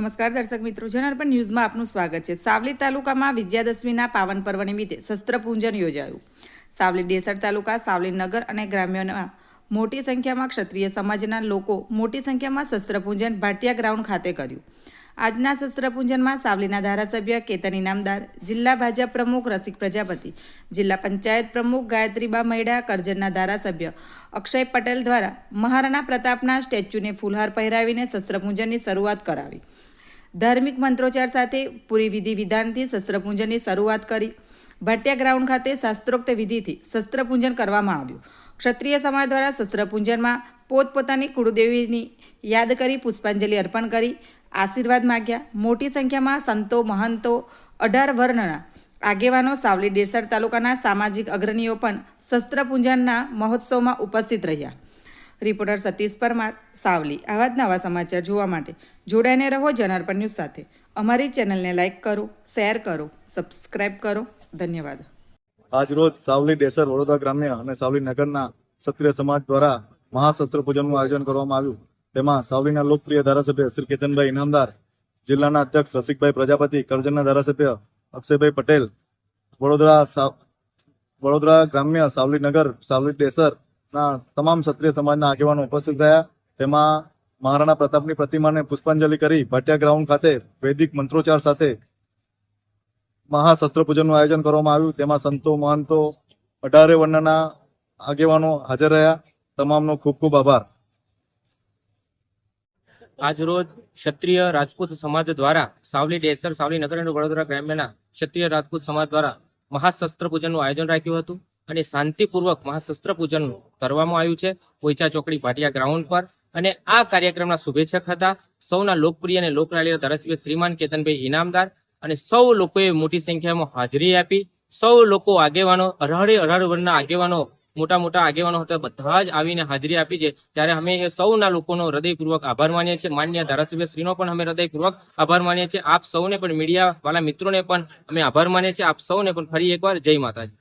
નમસ્કાર દર્શક મિત્રો, જનાર્પણ ન્યૂઝમાં આપનું સ્વાગત છે. સાવલી તાલુકામાં વિજયાદશમીના પાવન પર્વ નિમિત્તે શસ્ત્રપૂજન યોજાયું. સાવલી ડેસર તાલુકા, સાવલી નગર અને ગ્રામ્યના મોટી સંખ્યામાં ક્ષત્રિય સમાજના લોકો મોટી સંખ્યામાં શસ્ત્રપૂજન ભાટિયા ગ્રાઉન્ડ ખાતે કર્યું. આજના શસ્ત્રપૂજનમાં સાવલીના ધારાસભ્ય કેતન ઇનામદાર, જિલ્લા ભાજપ પ્રમુખ રસિક પ્રજાપતિ, જિલ્લા પંચાયત પ્રમુખ ગાયત્રીબા મૈડા, કરજણના ધારાસભ્ય અક્ષય પટેલ દ્વારા મહારાણા પ્રતાપના સ્ટેચ્યુને ફૂલહાર પહેરાવીને શસ્ત્રપૂજનની શરૂઆત કરાવી. ધાર્મિક મંત્રોચ્ચાર સાથે પૂરી વિધિ વિધાનથી શસ્ત્રપૂજનની શરૂઆત કરી. ભટ્ટિયા ગ્રાઉન્ડ ખાતે શાસ્ત્રોક્ત વિધિથી શસ્ત્રપૂજન કરવામાં આવ્યું. ક્ષત્રિય સમાજ દ્વારા શસ્ત્રપૂજનમાં પોતપોતાની કુળદેવીની યાદ કરી, પુષ્પાંજલિ અર્પણ કરી, આશીર્વાદ માગ્યા. મોટી સંખ્યામાં સંતો, મહંતો, અઢાર વર્ણના આગેવાનો, સાવલી ડેસર તાલુકાના સામાજિક અગ્રણીઓ પણ શસ્ત્રપૂજનના મહોત્સવમાં ઉપસ્થિત રહ્યા. રિપોર્ટર સતીશ પરમાર, સાવલી. આવા જ નવા સમાચાર જોવા માટે જોડાઈને રહો જનાર્પણ ન્યૂઝ સાથે. અમારી ચેનલને લાઇક કરો, શેર કરો સબસ્ક્રાઈબ કરો. ધન્યવાદ. આજરોજ સાવલી ડેસર વડોદરા ગ્રામ્ય અને સાવલી નગરના ક્ષત્રિય સમાજ દ્વારા મહાશસ્ત્ર પૂજનનું આયોજન કરવામાં આવ્યું. તેમાં સાવલીના લોકપ્રિય ધારાસભ્ય શ્રી કેતનભાઈ ઇનામદાર, જિલ્લાના અધ્યક્ષ રસિકભાઈ પ્રજાપતિ, કરજણના ધારાસભ્ય અક્ષયભાઈ પટેલ, વડોદરા વડોદરા ગ્રામ્ય સાવલી નગર, સાવલી ડેસરના તમામ ક્ષત્રિય સમાજના આગેવાનો ઉપસ્થિત રહ્યા. તેમાં મહારાણા પ્રતાપની પ્રતિમાને પુષ્પાંજલિ કરી ભાટિયા ગ્રાઉન્ડ ખાતે વૈદિક મંત્રોચ્ચાર સાથે મહાશસ્ત્ર પૂજનનું આયોજન કરવામાં આવ્યું. તેમાં સંતો, મહંતો, અઢારે વર્ણના આગેવાનો હાજર રહ્યા. તમામનો ખૂબ ખૂબ આભાર. આજરોજ ક્ષત્રિય રાજપૂત સમાજ દ્વારા સાવલી ડેસર, સાવલી નગર અને વડોદરા ગ્રામ્યના ક્ષત્રિય રાજપૂત સમાજ દ્વારા મહાશસ્ત્ર પૂજનનું આયોજન રાખ્યું હતું અને શાંતિપૂર્વક મહાશસ્ત્ર પૂજન કરવામાં આવ્યું છે. પોઈચા ચોકડી ભાટિયા ગ્રાઉન્ડ પર. અને આ કાર્યક્રમના શુભેચ્છક હતા સૌના લોકપ્રિય અને લોકલાલીય ધારાસભ્ય શ્રીમાન કેતનભાઈ ઇનામદાર અને સૌ લોકોએ મોટી સંખ્યામાં હાજરી આપી. સૌ લોકો આગેવાનો, અઢારે અઢાર વર્ગના આગેવાનો મોટા મોટા આગેવાનો હતા, બધા જ આવીને હાજરી આપી છે. ત્યારે અમે એ સૌના લોકોનો હૃદયપૂર્વક આભાર માનીએ છીએ. માન્ય ધારાસભ્ય શ્રીનો પણ અમે હૃદયપૂર્વક આભાર માનીએ છીએ. આપ સૌને પણ મીડિયા વાળા મિત્રોને પણ અમે આભાર માનીએ છીએ. આપ સૌને પણ ફરી એકવાર જય માતાજી.